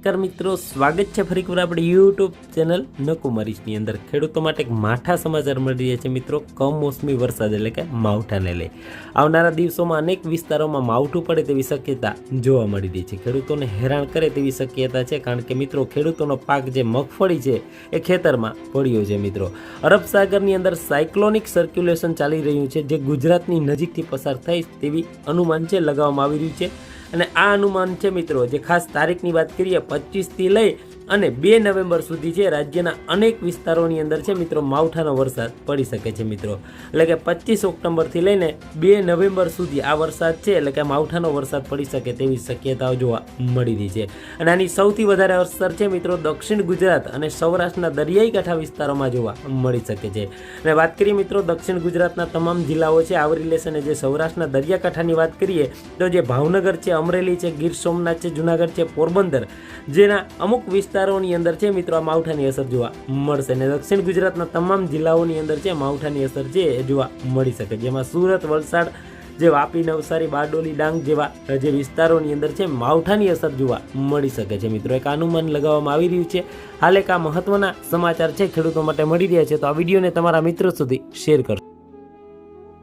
નમસ્કાર મિત્રો, સ્વાગત છે ફરી આપણે યુટ્યુબ ચેનલ નકુમારીશની અંદર. ખેડૂતો માટે એક માઠા સમાચાર મળી રહ્યા છે મિત્રો, કમોસમી વરસાદ એટલે કે માવઠાને લઈ. આવનારા દિવસોમાં અનેક વિસ્તારોમાં માવઠું પડે તેવી શક્યતા જોવા મળી રહી છે. ખેડૂતોને હેરાન કરે તેવી શક્યતા છે, કારણ કે મિત્રો, ખેડૂતોનો પાક જે મગફળી છે એ ખેતરમાં પડ્યો છે મિત્રો. અરબ સાગરની અંદર સાયક્લોનિક સર્ક્યુલેશન ચાલી રહ્યું છે, જે ગુજરાતની નજીકથી પસાર થઈ તેવી અનુમાન છે, લગાવવામાં આવી રહ્યું છે. અને આ અનુમાન છે મિત્રો જે ખાસ તારીખની વાત કરીએ પચીસથી લઈ અને બે નવેમ્બર સુધી છે રાજ્યના અનેક વિસ્તારોની અંદર છે મિત્રો માવઠાનો વરસાદ પડી શકે છે મિત્રો. એટલે કે પચીસ ઓક્ટોબરથી લઈને બે નવેમ્બર સુધી આ વરસાદ છે, એટલે કે માવઠાનો વરસાદ પડી શકે તેવી શક્યતાઓ જોવા મળી રહી છે. અને આની સૌથી વધારે અસર છે મિત્રો દક્ષિણ ગુજરાત અને સૌરાષ્ટ્રના દરિયાઈ કાંઠા વિસ્તારોમાં જોવા મળી શકે છે. અને વાત કરીએ મિત્રો દક્ષિણ ગુજરાતના તમામ જિલ્લાઓ છે, આવરી લેશે અને જે સૌરાષ્ટ્રના દરિયાકાંઠાની વાત કરીએ, તો જે ભાવનગર છે, અમરેલી છે, ગીર સોમનાથ છે, જુનાગઢ છે, પોરબંદર, જેના અમુક વિસ્તારોની અંદર છે મિત્રો આ માવઠાની અસર જોવા મળશે અને દક્ષિણ ગુજરાતના તમામ જિલ્લાઓની અંદર છે માવઠાની અસર છે એ જોવા મળી શકે. જેમાં સુરત, વલસાડ જે વાપી, નવસારી, બારડોલી, ડાંગ જેવા જે વિસ્તારોની અંદર છે માવઠાની અસર જોવા મળી શકે છે. મિત્રો, એક અનુમાન લગાવવામાં આવી રહ્યું છે. હાલ એક આ મહત્વના સમાચાર છે ખેડૂતો માટે મળી રહ્યા છે. તો આ વિડીયોને તમારા મિત્રો સુધી શેર કરશો